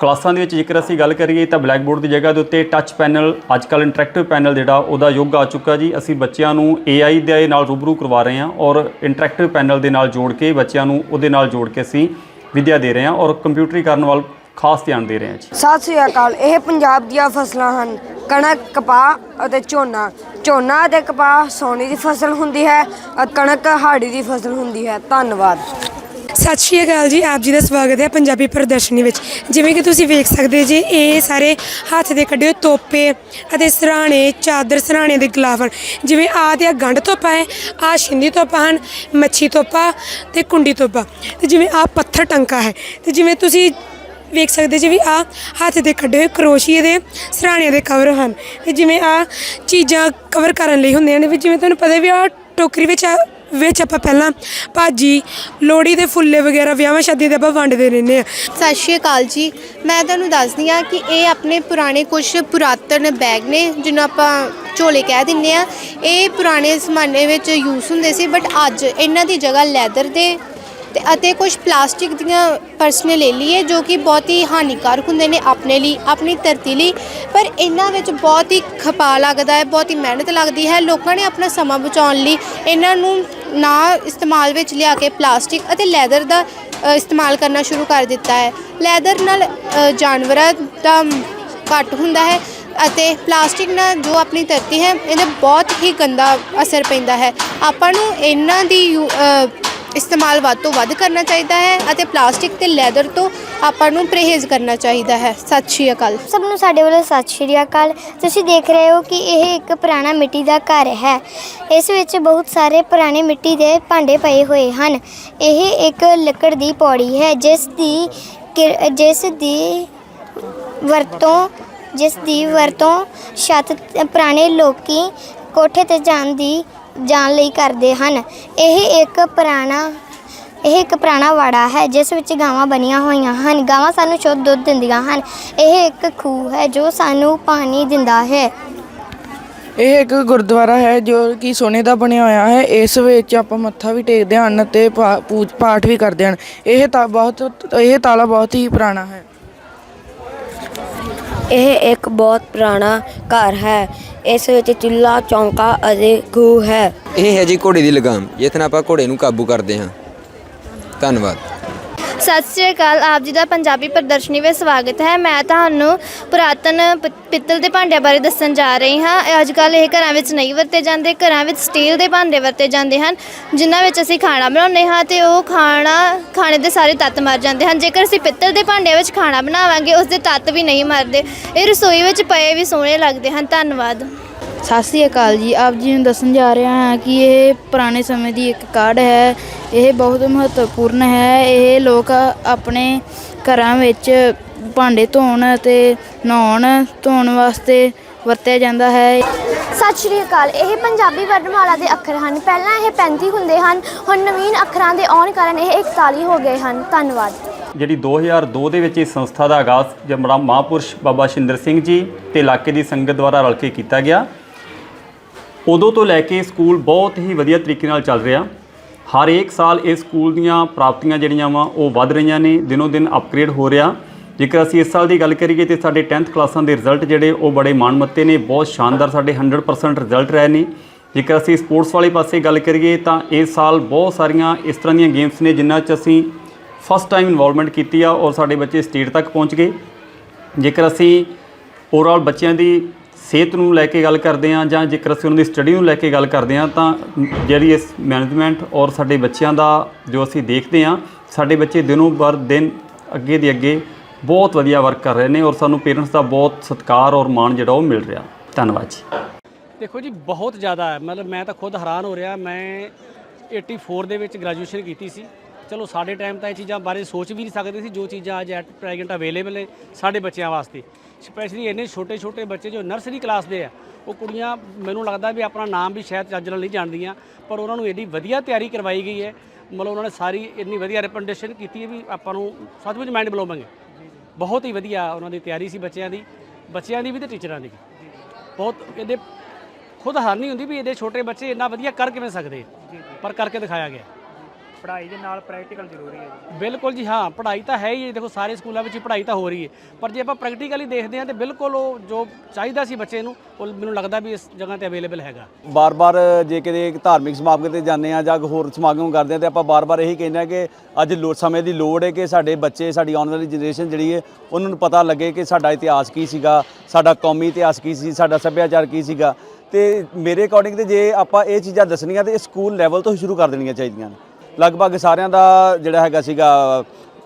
ਕਲਾਸਾਂ ਦੇ ਵਿੱਚ ਜੇਕਰ ਅਸੀਂ ਗੱਲ ਕਰੀਏ, ਤਾਂ ਬਲੈਕਬੋਰਡ ਦੀ ਜਗ੍ਹਾ ਦੇ ਉੱਤੇ ਟੱਚ ਪੈਨਲ ਅੱਜ ਕੱਲ੍ਹ ਇੰਟਰੈਕਟਿਵ ਪੈਨਲ ਜਿਹੜਾ, ਉਹਦਾ ਯੁੱਗ ਆ ਚੁੱਕਾ ਜੀ। ਅਸੀਂ ਬੱਚਿਆਂ ਨੂੰ AI ਦੇ ਨਾਲ ਰੂਬਰੂ ਕਰਵਾ ਰਹੇ ਹਾਂ ਔਰ ਇੰਟਰੈਕਟਿਵ ਪੈਨਲ ਦੇ ਨਾਲ ਜੋੜ ਕੇ ਬੱਚਿਆਂ ਨੂੰ ਉਹਦੇ ਨਾਲ ਜੋੜ ਕੇ ਅਸੀਂ ਵਿਦਿਆ ਦੇ ਰਹੇ ਹਾਂ ਔਰ ਕੰਪਿਊਟਰੀਕਰਨ ਵੱਲ ਖਾਸ ਧਿਆਨ ਦੇ ਰਹੇ ਹਾਂ ਜੀ। ਸਤਿ ਸ੍ਰੀ ਅਕਾਲ। ਇਹ ਪੰਜਾਬ ਦੀਆਂ ਫਸਲਾਂ ਹਨ। ਕਣਕ, ਕਪਾਹ ਅਤੇ ਝੋਨਾ। ਝੋਨਾ ਅਤੇ ਕਪਾਹ ਸੋਨੇ ਦੀ ਫਸਲ ਹੁੰਦੀ ਹੈ ਅਤੇ ਕਣਕ ਹਾੜੀ ਦੀ ਫਸਲ ਹੁੰਦੀ ਹੈ। ਧੰਨਵਾਦ। ਸਤਿ ਸ਼੍ਰੀ ਅਕਾਲ ਜੀ, ਆਪ ਜੀ ਦਾ ਸਵਾਗਤ ਹੈ ਪੰਜਾਬੀ ਪ੍ਰਦਰਸ਼ਨੀ ਵਿੱਚ। ਜਿਵੇਂ ਕਿ ਤੁਸੀਂ ਵੇਖ ਸਕਦੇ ਜੀ, ਇਹ ਸਾਰੇ ਹੱਥ ਦੇ ਕੱਢੇ ਹੋਏ ਤੋਪੇ ਅਤੇ ਸਰਾਣੇ, ਚਾਦਰ ਸਰਾਣੇ ਦੇ ਗਲਾਫ ਹਨ ਜਿਵੇਂ ਆਹ ਤੇ ਆ ਗੰਢ ਤੋਪਾ ਹੈ ਆਹ ਛਿੰਦੀ ਤੋਪਾ ਹਨ, ਮੱਛੀ ਤੋਪਾ ਤੇ ਕੁੰਡੀ ਤੋਪਾ। ਤੇ ਜਿਵੇਂ ਆਹ ਪੱਥਰ ਟੰਕਾ ਹੈ, ਤੇ ਜਿਵੇਂ ਤੁਸੀਂ ਵੇਖ ਸਕਦੇ ਜੀ ਵੀ ਆ ਹੱਥ ਦੇ ਕੱਢੇ ਹੋਏ ਕਰੋਸ਼ੀਏ ਦੇ ਸਰਾਣਿਆਂ ਦੇ ਕਵਰ ਹਨ। ਤੇ ਜਿਵੇਂ ਆ ਚੀਜ਼ਾਂ ਕਵਰ ਕਰਨ ਲਈ ਹੁੰਦੀਆਂ ਨੇ ਵੀ ਜਿਵੇਂ ਤੁਹਾਨੂੰ ਪਤਾ ਵੀ ਆ ਟੋਕਰੀ ਵਿੱਚ ਆ ਵਿੱਚ ਆਪਾਂ ਪਹਿਲਾਂ ਭਾਜੀ, ਲੋਹੜੀ ਦੇ ਫੁੱਲੇ ਵਗੈਰਾ, ਵਿਆਹਾਂ ਸ਼ਾਦੀਆਂ ਦੇ ਆਪਾਂ ਵੰਡਦੇ ਰਹਿੰਦੇ ਆ ਸਤਿ ਸ਼੍ਰੀ ਅਕਾਲ ਜੀ। ਮੈਂ ਤੁਹਾਨੂੰ ਦੱਸਦੀ ਹਾਂ ਕਿ ਇਹ ਆਪਣੇ ਪੁਰਾਣੇ ਕੁਝ ਪੁਰਾਤਨ ਬੈਗ ਨੇ, ਜਿਹਨੂੰ ਆਪਾਂ ਝੋਲੇ ਕਹਿ ਦਿੰਦੇ ਆ ਇਹ ਪੁਰਾਣੇ ਜ਼ਮਾਨੇ ਵਿੱਚ ਯੂਜ਼ ਹੁੰਦੇ ਸੀ ਬਟ ਅੱਜ ਇਹਨਾਂ ਦੀ ਜਗ੍ਹਾ ਲੈਦਰ ਦੇ ਤੇ ਅਤੇ ਕੁਝ ਪਲਾਸਟਿਕ ਦੀਆਂ ਪਰਸ ਨੇ ਲੈ ਲਈਏ, ਜੋ ਕਿ ਬਹੁਤ ਹੀ ਹਾਨੀਕਾਰਕ ਹੁੰਦੇ ਨੇ ਆਪਣੇ ਲਈ, ਆਪਣੀ ਧਰਤੀ ਲਈ। ਪਰ ਇਹਨਾਂ ਵਿੱਚ ਬਹੁਤ ਹੀ ਖਪਾ ਲੱਗਦਾ ਹੈ, ਬਹੁਤ ਹੀ ਮਿਹਨਤ ਲੱਗਦੀ ਹੈ। ਲੋਕਾਂ ਨੇ ਆਪਣਾ ਸਮਾਂ ਬਚਾਉਣ ਲਈ ਇਹਨਾਂ ਨੂੰ ਨਾ ਇਸਤੇਮਾਲ ਵਿੱਚ ਲਿਆ ਕੇ ਪਲਾਸਟਿਕ ਅਤੇ ਲੈਦਰ ਦਾ ਇਸਤੇਮਾਲ ਕਰਨਾ ਸ਼ੁਰੂ ਕਰ ਦਿੱਤਾ ਹੈ। ਲੈਦਰ ਨਾਲ ਜਾਨਵਰਾਂ ਦਾ ਘੱਟ ਹੁੰਦਾ ਹੈ ਅਤੇ ਪਲਾਸਟਿਕ ਨਾਲ ਜੋ ਆਪਣੀ ਧਰਤੀ ਹੈ, ਇਹਦੇ ਬਹੁਤ ਹੀ ਗੰਦਾ ਅਸਰ ਪੈਂਦਾ ਹੈ। ਆਪਾਂ ਨੂੰ ਇਹਨਾਂ ਦੀ ਯੂ- ਇਸਤੇਮਾਲ ਵੱਧ ਤੋਂ ਵੱਧ ਕਰਨਾ ਚਾਹੀਦਾ ਹੈ ਅਤੇ ਪਲਾਸਟਿਕ ਤੇ ਲੈਦਰ ਤੋਂ ਆਪਾਂ ਨੂੰ ਪਰਹੇਜ਼ ਕਰਨਾ ਚਾਹੀਦਾ ਹੈ। ਸਤਿ ਸ਼੍ਰੀ ਅਕਾਲ। ਸਭ ਨੂੰ ਸਾਡੇ ਵੱਲੋਂ ਸਤਿ ਸ਼੍ਰੀ ਅਕਾਲ। ਤੁਸੀਂ ਦੇਖ ਰਹੇ ਹੋ ਕਿ ਇਹ ਇੱਕ ਪੁਰਾਣਾ ਮਿੱਟੀ ਦਾ ਘਰ ਹੈ। ਇਸ ਵਿੱਚ ਬਹੁਤ ਸਾਰੇ ਪੁਰਾਣੇ ਮਿੱਟੀ ਦੇ ਭਾਂਡੇ ਪਏ ਹੋਏ ਹਨ। ਇਹ ਇੱਕ ਲੱਕੜ ਦੀ ਪੌੜੀ ਹੈ, ਜਿਸ ਦੀ ਕਿ- ਜਿਸ ਦੀ ਵਰਤੋਂ, ਜਿਸ ਦੀ ਵਰਤੋਂ ਛੱਤ, ਪੁਰਾਣੇ ਲੋਕੀ ਕੋਠੇ ਤੇ ਜਾਣ ਦੀ ਜਾਣ ਲਈ ਕਰਦੇ ਹਨ। ਇਹ ਇੱਕ ਪੁਰਾਣਾ, ਇਹ ਇੱਕ ਪੁਰਾਣਾ ਵਾੜਾ ਹੈ, ਜਿਸ ਵਿੱਚ ਗਾਵਾਂ ਬਣੀਆਂ ਹੋਈਆਂ ਹਨ। ਗਾਵਾਂ ਸਾਨੂੰ ਸ਼ੁੱਧ ਦੁੱਧ ਦਿੰਦੀਆਂ ਹਨ। ਇਹ ਇੱਕ ਖੂਹ ਹੈ ਜੋ ਸਾਨੂੰ ਪਾਣੀ ਦਿੰਦਾ ਹੈ। ਇਹ ਇੱਕ ਗੁਰਦੁਆਰਾ ਹੈ ਜੋ ਕਿ ਸੋਨੇ ਦਾ ਬਣਿਆ ਹੋਇਆ ਹੈ। ਇਸ ਵਿੱਚ ਆਪਾਂ ਮੱਥਾ ਵੀ ਟੇਕਦੇ ਹਨ ਤੇ ਪਾ- ਪੂਜ ਪਾਠ ਵੀ ਕਰਦੇ ਹਨ ਇਹ ਤਾਂ ਬਹੁਤ, ਇਹ ਤਾਲਾ ਬਹੁਤ ਹੀ ਪੁਰਾਣਾ ਹੈ। ਇਹ ਇੱਕ ਬਹੁਤ ਪੁਰਾਣਾ ਘਰ ਹੈ। ਇਸ ਵਿੱਚ ਚੁੱਲ੍ਹਾ, ਚੌਂਕਾ ਅਤੇ ਖੂਹ ਹੈ। ਇਹ ਹੈ ਜੀ ਘੋੜੇ ਦੀ ਲਗਾਮ ਜਿਸ ਨਾਲ ਆਪਾਂ ਘੋੜੇ ਨੂੰ ਕਾਬੂ ਕਰਦੇ ਹਾਂ। ਧੰਨਵਾਦ। ਸਤਿ ਸ਼੍ਰੀ ਅਕਾਲ, ਆਪ ਜੀ ਦਾ ਪੰਜਾਬੀ ਪ੍ਰਦਰਸ਼ਨੀ ਵਿੱਚ ਸਵਾਗਤ ਹੈ। ਮੈਂ ਤੁਹਾਨੂੰ ਪੁਰਾਤਨ ਪ- ਪਿੱਤਲ ਦੇ ਭਾਂਡਿਆਂ ਬਾਰੇ ਦੱਸਣ ਜਾ ਰਹੀ ਹਾਂ। ਅੱਜ ਕੱਲ੍ਹ ਇਹ ਘਰਾਂ ਵਿੱਚ ਨਹੀਂ ਵਰਤੇ ਜਾਂਦੇ, ਘਰਾਂ ਵਿੱਚ ਸਟੀਲ ਦੇ ਭਾਂਡੇ ਵਰਤੇ ਜਾਂਦੇ ਹਨ, ਜਿਨ੍ਹਾਂ ਵਿੱਚ ਅਸੀਂ ਖਾਣਾ ਬਣਾਉਂਦੇ ਹਾਂ ਤੇ ਉਹ ਖਾਣਾ, ਖਾਣੇ ਦੇ ਸਾਰੇ ਤੱਤ ਮਰ ਜਾਂਦੇ ਹਨ। ਜੇਕਰ ਅਸੀਂ ਪਿੱਤਲ ਦੇ ਭਾਂਡਿਆਂ ਵਿੱਚ ਖਾਣਾ ਬਣਾਵਾਂਗੇ ਉਸ ਦੇ ਤੱਤ ਵੀ ਨਹੀਂ ਮਰਦੇ। ਇਹ ਰਸੋਈ ਵਿੱਚ ਪਏ ਵੀ ਸੋਹਣੇ ਲੱਗਦੇ ਹਨ। ਧੰਨਵਾਦ। ਸਤਿ ਸ਼੍ਰੀ ਅਕਾਲ ਜੀ। ਆਪ ਜੀ ਨੂੰ ਦੱਸਣ ਜਾ ਰਿਹਾ ਹਾਂ ਕਿ ਇਹ ਪੁਰਾਣੇ ਸਮੇਂ ਦੀ ਇੱਕ ਕਾਢ ਹੈ। ਇਹ ਬਹੁਤ ਮਹੱਤਵਪੂਰਨ ਹੈ। ਇਹ ਲੋਕ ਆਪਣੇ ਘਰਾਂ ਵਿੱਚ ਭਾਂਡੇ ਧੋਣ ਅਤੇ ਨਹਾਉਣ ਧੋਣ ਵਾਸਤੇ ਵਰਤਿਆ ਜਾਂਦਾ ਹੈ। ਸਤਿ ਸ਼੍ਰੀ ਅਕਾਲ। ਇਹ ਪੰਜਾਬੀ ਵਰਣਮਾਲਾ ਦੇ ਅੱਖਰ ਹਨ। ਪਹਿਲਾਂ ਇਹ 35 ਹੁੰਦੇ ਹਨ ਹੁਣ ਨਵੀਨ ਅੱਖਰਾਂ ਦੇ ਆਉਣ ਕਾਰਨ ਇਹ 41 ਹੋ ਗਏ ਹਨ। ਧੰਨਵਾਦ। ਜਿਹੜੀ 2002 ਦੇ ਵਿੱਚ ਇਸ ਸੰਸਥਾ ਦਾ ਆਗਾਜ਼ ਜਮਰਾ ਮਹਾਂਪੁਰਸ਼ ਬਾਬਾ ਸ਼ਿੰਦਰ ਸਿੰਘ ਜੀ ਤੇ ਇਲਾਕੇ ਦੀ ਸੰਗਤ ਦੁਆਰਾ ਰਲ ਕੇ ਕੀਤਾ ਗਿਆ ਉਦੋਂ ਤੋਂ ਲੈ ਕੇ ਸਕੂਲ ਬਹੁਤ ਹੀ ਵਧੀਆ ਤਰੀਕੇ ਨਾਲ ਚੱਲ ਰਿਹਾ। ਹਰੇਕ ਸਾਲ ਇਸ ਸਕੂਲ ਦੀਆਂ ਪ੍ਰਾਪਤੀਆਂ ਜਿਹੜੀਆਂ ਵਾ, ਉਹ ਵੱਧ ਰਹੀਆਂ ਨੇ, ਦਿਨੋ ਦਿਨ ਅਪਗ੍ਰੇਡ ਹੋ ਰਿਹਾ। ਜੇਕਰ ਅਸੀਂ ਇਸ ਸਾਲ ਦੀ ਗੱਲ ਕਰੀਏ ਤੇ ਸਾਡੇ 10th ਕਲਾਸਾਂ ਦੇ ਰਿਜ਼ਲਟ ਜਿਹੜੇ, ਉਹ ਬੜੇ ਮਾਣਮੱਤੇ ਨੇ, ਬਹੁਤ ਸ਼ਾਨਦਾਰ ਸਾਡੇ 100% ਰਿਜ਼ਲਟ ਰਹੇ ਨੇ। ਜੇਕਰ ਅਸੀਂ ਸਪੋਰਟਸ ਵਾਲੇ ਪਾਸੇ ਗੱਲ ਕਰੀਏ ਤਾਂ ਇਸ ਸਾਲ ਬਹੁਤ ਸਾਰੀਆਂ ਇਸ ਤਰ੍ਹਾਂ ਦੀਆਂ ਗੇਮਸ ਨੇ, ਜਿਨ੍ਹਾਂ 'ਚ ਅਸੀਂ ਫਸਟ ਟਾਈਮ ਇਨਵੋਲਵਮੈਂਟ ਕੀਤੀ ਆ ਔਰ ਸਾਡੇ ਬੱਚੇ ਸਟੇਟ ਤੱਕ ਪਹੁੰਚ ਗਏ। ਜੇਕਰ ਅਸੀਂ ਓਵਰਆਲ ਬੱਚਿਆਂ ਦੀ ਸਿਹਤ ਨੂੰ ਲੈ ਕੇ ਗੱਲ ਕਰਦੇ ਹਾਂ ਜਾਂ ਜੇਕਰ ਅਸੀਂ ਉਹਨਾਂ ਦੀ ਸਟੱਡੀ ਨੂੰ ਲੈ ਕੇ ਗੱਲ ਕਰਦੇ ਹਾਂ ਤਾਂ ਜਿਹੜੀ ਇਸ ਮੈਨੇਜਮੈਂਟ ਔਰ ਸਾਡੇ ਬੱਚਿਆਂ ਦਾ ਜੋ ਅਸੀਂ ਦੇਖਦੇ ਹਾਂ, ਸਾਡੇ ਬੱਚੇ ਦਿਨੋਂ ਬਰ ਦਿਨ ਅੱਗੇ ਦੇ ਅੱਗੇ ਬਹੁਤ ਵਧੀਆ ਵਰਕ ਕਰ ਰਹੇ ਨੇ ਔਰ ਸਾਨੂੰ ਪੇਰੈਂਟਸ ਦਾ ਬਹੁਤ ਸਤਿਕਾਰ ਔਰ ਮਾਣ ਜਿਹੜਾ ਉਹ ਮਿਲ ਰਿਹਾ। ਧੰਨਵਾਦ ਜੀ। ਦੇਖੋ ਜੀ, ਬਹੁਤ ਜ਼ਿਆਦਾ ਹੈ। ਮਤਲਬ ਮੈਂ ਤਾਂ ਖੁਦ ਹੈਰਾਨ ਹੋ ਰਿਹਾ, ਮੈਂ 84 ਦੇ ਵਿੱਚ ਗ੍ਰੈਜੂਏਸ਼ਨ ਕੀਤੀ ਸੀ। ਚਲੋ, ਸਾਡੇ ਟਾਈਮ ਤਾਂ ਇਹ ਚੀਜ਼ਾਂ ਬਾਰੇ ਸੋਚ ਵੀ ਨਹੀਂ ਸਕਦੇ ਸੀ, ਜੋ ਚੀਜ਼ਾਂ ਅੱਜ ਐਟ ਪ੍ਰੈਜ਼ੈਂਟ ਅਵੇਲੇਬਲ ਨੇ ਸਾਡੇ ਬੱਚਿਆਂ ਵਾਸਤੇ। ਸਪੈਸ਼ਲੀ ਇੰਨੇ ਛੋਟੇ ਛੋਟੇ ਬੱਚੇ ਜੋ ਨਰਸਰੀ ਕਲਾਸ ਦੇ ਆ, ਉਹ ਕੁੜੀਆਂ ਮੈਨੂੰ ਲੱਗਦਾ ਵੀ ਆਪਣਾ ਨਾਮ ਵੀ ਸ਼ਾਇਦ ਚੱਜ ਨਾਲ ਨਹੀਂ ਜਾਣਦੀਆਂ, ਪਰ ਉਹਨਾਂ ਨੂੰ ਏਡੀ ਵਧੀਆ ਤਿਆਰੀ ਕਰਵਾਈ ਗਈ ਹੈ, ਮਤਲਬ ਉਹਨਾਂ ਨੇ ਸਾਰੀ ਇੰਨੀ ਵਧੀਆ ਰਿਪਰੈਜ਼ੈਂਟੇਸ਼ਨ ਕੀਤੀ ਹੈ ਵੀ ਆਪਾਂ ਨੂੰ ਸੱਚਮੁੱਚ ਮਾਈਂਡ ਬਲੋਇੰਗ ਹੈ ਬਹੁਤ ਹੀ ਵਧੀਆ ਉਹਨਾਂ ਦੀ ਤਿਆਰੀ ਸੀ ਬੱਚਿਆਂ ਦੀ ਬੱਚਿਆਂ ਦੀ ਵੀ ਤੇ ਟੀਚਰਾਂ ਦੀ ਵੀ। ਬਹੁਤ ਇਹਦੇ ਖੁਦ ਹਾਰ ਨਹੀਂ ਹੁੰਦੀ ਵੀ ਇਹਦੇ ਛੋਟੇ ਬੱਚੇ ਇੰਨਾ ਵਧੀਆ ਕਰ ਕਿਵੇਂ ਸਕਦੇ ਪਰ ਕਰਕੇ ਦਿਖਾਇਆ ਗਿਆ। ਪੜ੍ਹਾਈ ਦੇ ਨਾਲ ਪ੍ਰੈਕਟੀਕਲ ਜ਼ਰੂਰੀ ਹੈ ਜੀ। ਬਿਲਕੁਲ ਜੀ ਹਾਂ ਪੜ੍ਹਾਈ ਤਾਂ ਹੈ ਹੀ ਹੈ। ਦੇਖੋ ਸਾਰੇ ਸਕੂਲਾਂ ਵਿੱਚ ਹੀ ਪੜ੍ਹਾਈ ਤਾਂ ਹੋ ਰਹੀ ਹੈ। ਪਰ ਜੇ ਆਪਾਂ ਪ੍ਰੈਕਟੀਕਲੀ ਦੇਖਦੇ ਹਾਂ ਤੇ ਬਿਲਕੁਲ ਉਹ ਜੋ ਚਾਹੀਦਾ ਸੀ ਬੱਚੇ ਨੂੰ ਉਹ ਮੈਨੂੰ ਲੱਗਦਾ ਵੀ ਇਸ ਜਗ੍ਹਾ ਤੇ ਅਵੇਲੇਬਲ ਹੈਗਾ। ਬਾਰ-ਬਾਰ ਜੇ ਕਿਤੇ ਧਾਰਮਿਕ ਸਮਾਗਮ ਤੇ ਜਾਂਦੇ ਆ ਜਾਂ ਹੋਰ ਸਮਾਗਮ ਕਰਦੇ ਆ ਤੇ ਆਪਾਂ ਬਾਰ-ਬਾਰ ਇਹੀ ਕਹਿੰਦੇ ਆ ਕਿ ਅੱਜ ਲੋ ਸਮੇਂ ਦੀ ਲੋੜ ਹੈ ਕਿ ਸਾਡੇ ਬੱਚੇ ਸਾਡੀ ਆਉਣ ਵਾਲੀ ਜਨਰੇਸ਼ਨ ਜਿਹੜੀ ਹੈ ਉਹਨਾਂ ਨੂੰ ਪਤਾ ਲੱਗੇ ਕਿ ਸਾਡਾ ਇਤਿਹਾਸ ਕੀ ਸੀਗਾ ਸਾਡਾ ਕੌਮੀ ਇਤਿਹਾਸ ਕੀ ਸੀ ਸਾਡਾ ਸੱਭਿਆਚਾਰ ਕੀ ਸੀਗਾ। ਤੇ ਮੇਰੇ ਅਕੋਰਡਿੰਗ ਤੇ ਜੇ ਆਪਾਂ ਇਹ ਚੀਜ਼ਾਂ ਦੱਸਣੀਆਂ ਤੇ ਇਹ ਸਕੂਲ ਲੈਵਲ ਤੋਂ ਹੀ ਸ਼ੁਰੂ ਕਰ ਦੇਣੀਆਂ ਚਾਹੀਦੀਆਂ ਨੇ। ਲਗਭਗ ਸਾਰਿਆਂ ਦਾ ਜਿਹੜਾ ਹੈਗਾ ਸੀਗਾ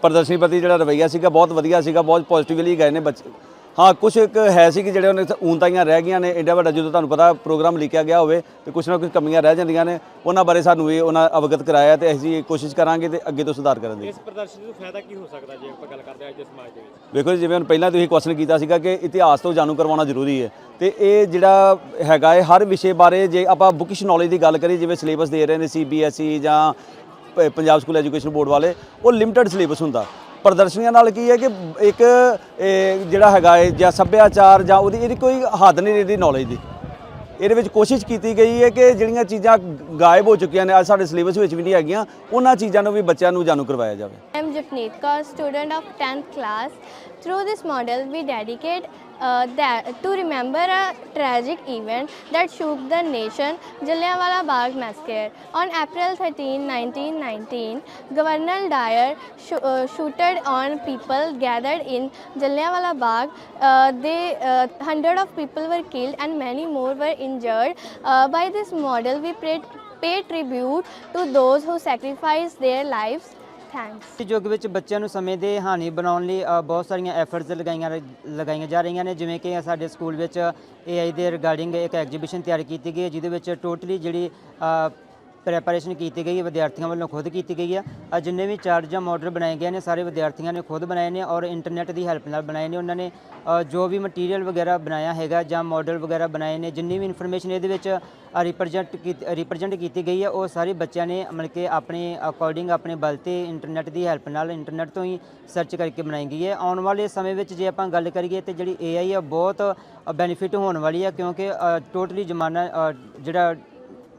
ਪ੍ਰਦਰਸ਼ਨੀ ਪ੍ਰਤੀ ਜਿਹੜਾ ਰਵੱਈਆ ਸੀਗਾ ਬਹੁਤ ਵਧੀਆ ਸੀਗਾ ਬਹੁਤ ਪੋਜ਼ਿਟਿਵਲੀ ਗਏ ਨੇ ਬੱਚੇ। ਹਾਂ ਕੁਝ ਇੱਕ ਹੈ ਸੀ ਕਿ ਜਿਹੜੇ ਉਹਨੇ ਊਨਤਾਈਆਂ ਰਹਿ ਗਈਆਂ ਨੇ ਐਡਾ ਵੱਡਾ ਜਦੋਂ ਤੁਹਾਨੂੰ ਪਤਾ ਪ੍ਰੋਗਰਾਮ ਲਿਖਿਆ ਗਿਆ ਹੋਵੇ ਤੇ ਕੁਝ ਨਾ ਕੁਝ ਕਮੀਆਂ ਰਹਿ ਜਾਂਦੀਆਂ ਨੇ ਉਹਨਾਂ ਬਾਰੇ ਸਾਨੂੰ ਇਹ ਉਹਨਾਂ ਅਵਗਤ ਕਰਾਇਆ ਤੇ ਅਸੀਂ ਕੋਸ਼ਿਸ਼ ਕਰਾਂਗੇ ਤੇ ਅੱਗੇ ਤੋਂ ਸੁਧਾਰ ਕਰਨ ਦੀ। ਪ੍ਰਦਰਸ਼ਨੀ ਤੋਂ ਫਾਇਦਾ ਕੀ ਹੋ ਸਕਦਾ ਜੇ ਆਪਾਂ ਗੱਲ ਕਰਦੇ ਹਾਂ ਅੱਜ ਦੇ ਸਮਾਜ ਦੇ ਵਿੱਚ? ਵੇਖੋ ਜੀ, ਜਿਵੇਂ ਹੁਣ ਪਹਿਲਾਂ ਤੁਸੀਂ ਕੁਐਸਚਨ ਕੀਤਾ ਸੀਗਾ ਕਿ ਇਤਿਹਾਸ ਤੋਂ ਜਾਣੂ ਕਰਵਾਉਣਾ ਜ਼ਰੂਰੀ ਹੈ ਤੇ ਇਹ ਜਿਹੜਾ ਹੈਗਾ ਹੈ ਹਰ ਵਿਸ਼ੇ ਬਾਰੇ ਜੇ ਆਪਾਂ ਬੁਕਿਸ਼ ਨੌਲੇਜ ਦੀ ਗੱਲ ਕਰੀਏ ਜਿਵੇਂ ਸਿਲੇਬਸ ਦੇ ਰਹੇ ਨੇ ਸੀਬੀਐਸਈ ਜਾਂ ਪ- ਪੰਜਾਬ ਸਕੂਲ ਐਜੂਕੇਸ਼ਨ ਬੋਰਡ ਵਾਲੇ ਉਹ ਲਿਮਟਿਡ ਸਿਲੇਬਸ ਹੁੰਦਾ। ਪ੍ਰਦਰਸ਼ਨੀਆਂ ਨਾਲ ਕੀ ਹੈ ਕਿ ਇੱਕ ਜਿਹੜਾ ਹੈਗਾ ਹੈ ਜਾਂ ਸੱਭਿਆਚਾਰ ਜਾਂ ਉਹਦੀ ਇਹਦੀ ਕੋਈ ਹੱਦ ਨਹੀਂ ਇਹਦੀ ਨੌਲੇਜ ਦੀ। ਇਹਦੇ ਵਿੱਚ ਕੋਸ਼ਿਸ਼ ਕੀਤੀ ਗਈ ਹੈ ਕਿ ਜਿਹੜੀਆਂ ਚੀਜ਼ਾਂ ਗਾਇਬ ਹੋ ਚੁੱਕੀਆਂ ਨੇ ਅੱਜ ਸਾਡੇ ਸਿਲੇਬਸ ਵਿੱਚ ਵੀ ਨਹੀਂ ਹੈਗੀਆਂ ਉਹਨਾਂ ਚੀਜ਼ਾਂ ਨੂੰ ਵੀ ਬੱਚਿਆਂ ਨੂੰ ਜਾਣੂ ਕਰਵਾਇਆ ਜਾਵੇ। I am Japneet Kaur, student of 10th class. Through this model, we dedicate uh, that to remember a tragic event that shook the nation, Jallianwala Bagh massacre. On April 13, 1919, Governor Dyer sh- uh, shooted on people gathered in Jallianwala Bagh. Uh, they, uh, hundred of people were killed and many more were injured. Uh, by this model, we pay, pay tribute to those who sacrificed their lives. Thanks. ਇਸ ਯੁੱਗ ਵਿੱਚ ਬੱਚਿਆਂ ਨੂੰ ਸਮੇਂ ਦੇ ਹਾਨੀ ਬਣਾਉਣ ਲਈ ਅ, ਬਹੁਤ ਸਾਰੀਆਂ ਐਫਰਟਸ ਲਗਾਈਆਂ ਲਗਾਈਆਂ ਜਾ ਰਹੀਆਂ ਨੇ ਜਿਵੇਂ ਕਿ ਸਾਡੇ ਸਕੂਲ ਵਿੱਚ AI ਦੇ ਰਿਗਾਰਡਿੰਗ ਇੱਕ ਐਗਜੀਬਿਸ਼ਨ ਤਿਆਰ ਕੀਤੀ ਗਈ ਹੈ ਜਿਹਦੇ ਵਿੱਚ ਟੋਟਲੀ ਜਿਹੜੀ ਪ੍ਰੈਪਰੇਸ਼ਨ ਕੀਤੀ ਗਈ ਹੈ ਵਿਦਿਆਰਥੀਆਂ ਵੱਲੋਂ ਖੁਦ ਕੀਤੀ ਗਈ ਹੈ। ਅ, ਜਿੰਨੇ ਵੀ ਚਾਰਟ ਜਾਂ ਮਾਡਲ ਬਣਾਏ ਗਏ ਨੇ ਸਾਰੇ ਵਿਦਿਆਰਥੀਆਂ ਨੇ ਖੁਦ ਬਣਾਏ ਨੇ ਔਰ ਇੰਟਰਨੈਟ ਦੀ ਹੈਲਪ ਨਾਲ ਬਣਾਏ ਨੇ। ਉਹਨਾਂ ਨੇ ਜੋ ਵੀ ਮਟੀਰੀਅਲ ਵਗੈਰਾ ਬਣਾਇਆ ਹੈਗਾ ਜਾਂ ਮਾਡਲ ਵਗੈਰਾ ਬਣਾਏ ਨੇ ਜਿੰਨੀ ਵੀ ਇਨਫੋਰਮੇਸ਼ਨ ਇਹਦੇ ਵਿੱਚ ਰਿਪਰੈਜ਼ੈਂਟ ਰਿਪਰੈਜ਼ੈਂਟ ਕੀਤੀ ਗਈ ਹੈ ਉਹ ਸਾਰੇ ਬੱਚਿਆਂ ਨੇ ਮਤਲਬ ਕਿ ਆਪਣੇ ਅਕੋਰਡਿੰਗ ਆਪਣੇ ਬਲ ਤੇ ਇੰਟਰਨੈਟ ਦੀ ਹੈਲਪ ਨਾਲ ਇੰਟਰਨੈਟ ਤੋਂ ਹੀ ਸਰਚ ਕਰਕੇ ਬਣਾਈ ਗਈ ਹੈ। ਆਉਣ ਵਾਲੇ ਸਮੇਂ ਵਿੱਚ ਜੇ ਆਪਾਂ ਗੱਲ ਕਰੀਏ ਤੇ ਜਿਹੜੀ AI ਹੈ ਬਹੁਤ ਬੈਨੀਫਿਟ ਹੋਣ ਵਾਲੀ ਹੈ ਕਿਉਂਕਿ ਟੋਟਲੀ ਜ਼ਮਾਨਾ ਜਿਹੜਾ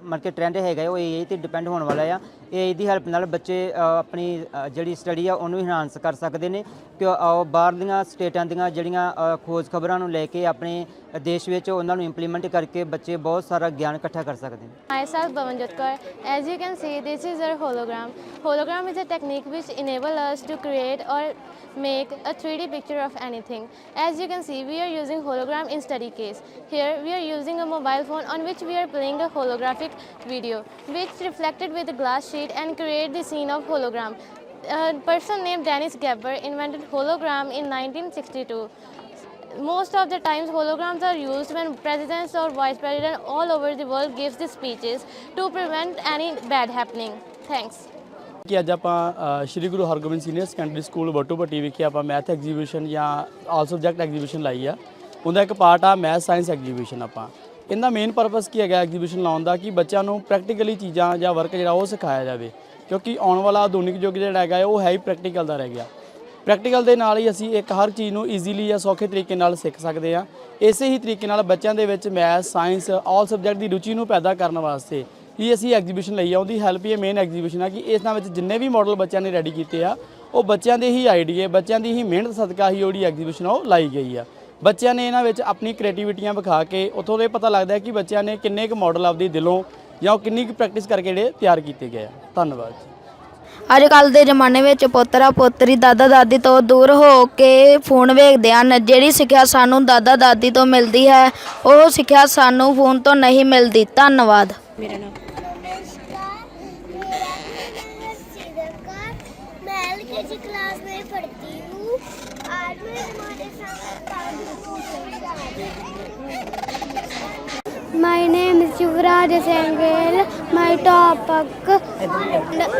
ਮਤਲਬ ਕਿ ਟ੍ਰੈਂਡ ਹੈਗਾ ਉਹ AI ਤੇ ਡਿਪੈਂਡ ਹੋਣ ਵਾਲਾ ਆ। ਇਹ ਇਹਦੀ ਹੈਲਪ ਨਾਲ ਬੱਚੇ ਆਪਣੀ ਜਿਹੜੀ ਸਟੱਡੀ ਆ ਉਹਨੂੰ ਇਨਹਾਂਸ ਕਰ ਸਕਦੇ ਨੇ ਕਿ ਬਾਹਰ ਦੀਆਂ ਸਟੇਟਾਂ ਦੀਆਂ ਜਿਹੜੀਆਂ ਖੋਜ ਖਬਰਾਂ ਨੂੰ ਲੈ ਕੇ ਆਪਣੇ ਦੇਸ਼ ਵਿੱਚ ਉਹਨਾਂ ਨੂੰ ਇੰਪਲੀਮੈਂਟ ਕਰਕੇ ਬੱਚੇ ਬਹੁਤ ਸਾਰਾ ਗਿਆਨ ਇਕੱਠਾ ਕਰ ਸਕਦੇ ਨੇ myself Bavanjot Kaur as you can see this is a hologram hologram is a technique which enable us to create or make a 3D picture of anything. As you can see, we are using hologram in study case. Here, we are using a mobile phone on which we are playing a holographic video, which reflected with a glass sheet and create the scene of hologram. A person named Dennis Gabber invented hologram in 1962. most of the times holograms are used when presidents or vice president all over the world gives the speeches to prevent any bad happening thanks ਕਿ ਅੱਜ ਆਪਾਂ ਅ, Shri Guru Hargobind senior secondary school Batupatti ਵਿਖੇ ਆਪਾਂ ਮੈਥ ਐਗਜ਼ੀਬਿਸ਼ਨ ਜਾਂ ਆਲ ਸਬਜੈਕਟ ਐਗਜ਼ੀਬਿਸ਼ਨ ਲਾਈ ਆ ਉਹਦਾ ਇੱਕ ਪਾਰਟ ਆ ਮੈਥ ਸਾਇੰਸ ਐਗਜ਼ੀਬਿਸ਼ਨ ਆਪਾਂ ਇਹਦਾ ਮੇਨ ਪਰਪਸ ਕੀ ਹੈਗਾ ਐਗਜ਼ੀਬਿਸ਼ਨ ਲਾਉਣ ਦਾ? ਕਿ ਬੱਚਿਆਂ ਨੂੰ ਪ੍ਰੈਕਟੀਕਲੀ ਚੀਜ਼ਾਂ ਜਾਂ ਵਰਕ ਜਿਹੜਾ ਉਹ ਸਿਖਾਇਆ ਜਾਵੇ। ਕਿਉਂਕਿ ਆਉਣ ਵਾਲਾ ਆਧੁਨਿਕ ਯੁੱਗ ਜਿਹੜਾ ਹੈਗਾ, ਉਹ ਹੈ ਹੀ ਪ੍ਰੈਕਟੀਕਲ ਦਾ ਰਹਿ ਗਿਆ। ਪ੍ਰੈਕਟੀਕਲ ਦੇ ਨਾਲ ਹੀ ਅਸੀਂ ਇੱਕ ਹਰ ਚੀਜ਼ ਨੂੰ ਈਜ਼ੀਲੀ ਜਾਂ ਸੌਖੇ ਤਰੀਕੇ ਨਾਲ ਸਿੱਖ ਸਕਦੇ ਹਾਂ। ਇਸੇ ਹੀ ਤਰੀਕੇ ਨਾਲ ਬੱਚਿਆਂ ਦੇ ਵਿੱਚ ਮੈਥ ਸਾਇੰਸ ਆਲ ਸਬਜੈਕਟ ਦੀ ਰੁਚੀ ਨੂੰ ਪੈਦਾ ਕਰਨ ਵਾਸਤੇ ਹੀ ਅਸੀਂ ਐਗਜ਼ੀਬਿਸ਼ਨ ਲਈ ਆ। ਉਹਦੀ ਹੈਲਪ ਇਹ ਮੇਨ ਐਗਜ਼ੀਬਿਸ਼ਨ ਆ ਕਿ ਇਸ ਨਾਲ ਵਿੱਚ ਜਿੰਨੇ ਵੀ ਮਾਡਲ ਬੱਚਿਆਂ ਨੇ ਰੈਡੀ ਕੀਤੇ ਆ, ਉਹ ਬੱਚਿਆਂ ਦੇ ਹੀ ਆਈਡੀਏ ਬੱਚਿਆਂ ਦੀ ਹੀ ਮਿਹਨਤ, ਸਦਕਾ ਹੀ ਉਹਦੀ ਐਗਜ਼ੀਬਿਸ਼ਨ ਉਹ ਲਾਈ ਗਈ ਆ। ਬੱਚਿਆਂ ਨੇ ਇਹਨਾਂ ਵਿੱਚ ਆਪਣੀ ਕ੍ਰੀਏਟੀਵਿਟੀਆਂ ਵਿਖਾ ਕੇ ਉੱਥੋਂ ਦੇ ਪਤਾ ਲੱਗਦਾ ਹੈ ਕਿ ਬੱਚਿਆਂ ਨੇ ਕਿੰਨੇ ਕੁ ਮਾਡਲ ਆਪਦੀ ਦਿਲੋਂ ਜਾਂ ਉਹ ਕਿੰਨੀ ਕੁ ਪ੍ਰੈਕਟਿਸ ਕਰਕੇ ਜਿਹੜੇ ਤਿਆਰ ਕੀਤੇ ਗਏ ਆ। ਧੰਨਵਾਦ ਜੀ। ਅੱਜ ਕੱਲ ਦੇ ਜ਼ਮਾਨੇ ਵਿੱਚ ਪੋਤਰਾ ਪੋਤਰੀ ਦਾਦਾ ਦਾਦੀ ਤੋਂ ਦੂਰ ਹੋ ਕੇ ਫੋਨ ਵੇਖਦੇ ਹਨ। ਜਿਹੜੀ ਸਿੱਖਿਆ ਸਾਨੂੰ ਦਾਦਾ ਦਾਦੀ ਤੋਂ ਮਿਲਦੀ ਹੈ ਉਹ ਸਿੱਖਿਆ ਸਾਨੂੰ ਫੋਨ ਤੋਂ ਨਹੀਂ ਮਿਲਦੀ। ਧੰਨਵਾਦ। ਮੇਰਾ ਨਾਮ My name is Yuvraj Sengel. My topic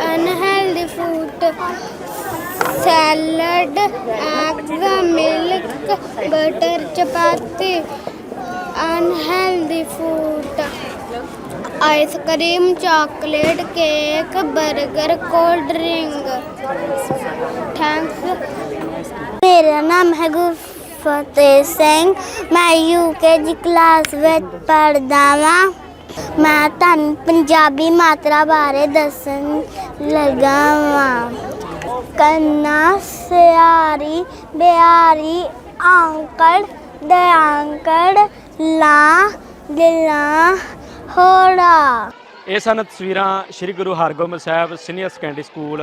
unhealthy food, salad, egg, milk, butter, chapati. Unhealthy food. Ice cream chocolate cake burger cold drink thanks मेरा नाम है ਫਤਿਹ ਸਿੰਘ, ਮੈਂ ਯੂਕੇ ਦੀ ਕਲਾਸ ਵਿੱਚ ਪੜ੍ਹਦਾ ਵਾਂ। ਮੈਂ ਤੁਹਾਨੂੰ ਪੰਜਾਬੀ ਮਾਤਰਾ ਬਾਰੇ ਦੱਸਣ ਲੱਗਾ ਵਾਂ। ਕੰਨਾ, ਸਿਆਰੀ ਬਿਆਰੀ ਆਂਕੜ ਦਿਆਂਕੜ, ਲਾ ਦਿਲਾ ਹੋੜਾ। ਇਹ ਸਨ ਤਸਵੀਰਾਂ Shri Guru Hargobind Sahib senior secondary school,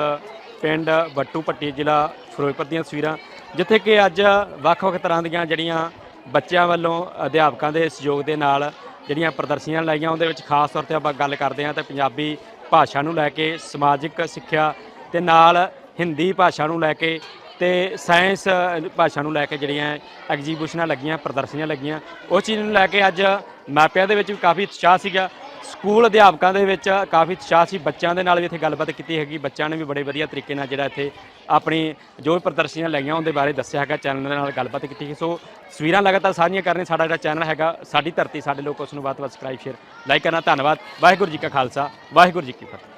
ਪਿੰਡ ਬੱਟੂ ਪੱਟੀ ਜ਼ਿਲ੍ਹਾ ਫਿਰੋਜ਼ਪੁਰ ਦੀਆਂ ਤਸਵੀਰਾਂ। ਜਿੱਥੇ ਕਿ ਅੱਜ ਵੱਖ-ਵੱਖ ਤਰ੍ਹਾਂ ਦੀਆਂ ਜਿਹੜੀਆਂ ਬੱਚਿਆਂ ਵੱਲੋਂ ਅਧਿਆਪਕਾਂ ਦੇ ਸਹਿਯੋਗ ਦੇ ਨਾਲ ਜਿਹੜੀਆਂ ਪ੍ਰਦਰਸ਼ਨੀਆਂ ਲਾਈਆਂ, ਉਹਦੇ ਵਿੱਚ ਖਾਸ ਤੌਰ ਤੇ ਆਪਾਂ ਗੱਲ ਕਰਦੇ ਹਾਂ ਤਾਂ ਪੰਜਾਬੀ ਭਾਸ਼ਾ ਨੂੰ ਲੈ ਕੇ, ਸਮਾਜਿਕ ਸਿੱਖਿਆ ਤੇ ਨਾਲ ਹਿੰਦੀ ਭਾਸ਼ਾ ਨੂੰ ਲੈ ਕੇ ਤੇ ਸਾਇੰਸ ਭਾਸ਼ਾ ਨੂੰ ਲੈ ਕੇ ਜਿਹੜੀਆਂ ਐਗਜ਼ੀਬਿਸ਼ਨਾਂ ਲੱਗੀਆਂ, ਪ੍ਰਦਰਸ਼ਨੀਆਂ ਲੱਗੀਆਂ, ਉਹ ਚੀਜ਼ ਨੂੰ ਲੈ ਕੇ ਅੱਜ ਮਾਪਿਆਂ ਦੇ ਵਿੱਚ ਵੀ ਕਾਫੀ ਉਤਸ਼ਾਹ ਸੀਗਾ। ਸਕੂਲ ਅਧਿਆਪਕਾਂ ਦੇ ਵਿੱਚ ਕਾਫੀ ਉਤਸ਼ਾਹ ਸੀ। ਬੱਚਿਆਂ ਦੇ ਨਾਲ ਵੀ ਇੱਥੇ ਗੱਲਬਾਤ ਕੀਤੀ ਹੈਗੀ। ਬੱਚਿਆਂ ਨੇ ਵੀ ਬੜੇ ਵਧੀਆ ਤਰੀਕੇ ਨਾਲ ਜਿਹੜਾ ਇੱਥੇ ਆਪਣੀ ਜੋ ਵੀ ਪ੍ਰਦਰਸ਼ਨੀਆਂ ਲਾਈਆਂ, ਉਹਦੇ ਬਾਰੇ ਦੱਸਿਆ ਹੈਗਾ। ਚੈਨਲ ਦੇ ਨਾਲ ਗੱਲਬਾਤ ਕੀਤੀ ਗਈ ਸੋ ਤਸਵੀਰਾਂ ਲਗਾਤਾਰ ਸਾਂਝੀਆਂ ਕਰਨੇ ਸਾਡਾ ਜਿਹੜਾ ਚੈਨਲ ਹੈਗਾ, ਸਾਡੀ ਧਰਤੀ, ਸਾਡੇ ਲੋਕ ਉਸ ਨੂੰ ਵੱਧ ਵੱਧ ਸਬਸਕ੍ਰਾਈਬ ਸ਼ੇਅਰ ਲਾਈਕ ਕਰਨਾ। ਧੰਨਵਾਦ। ਵਾਹਿਗੁਰੂ ਜੀ ਕਾ ਖਾਲਸਾ, ਵਾਹਿਗੁਰੂ ਜੀ ਕੀ ਫਤਿਹ।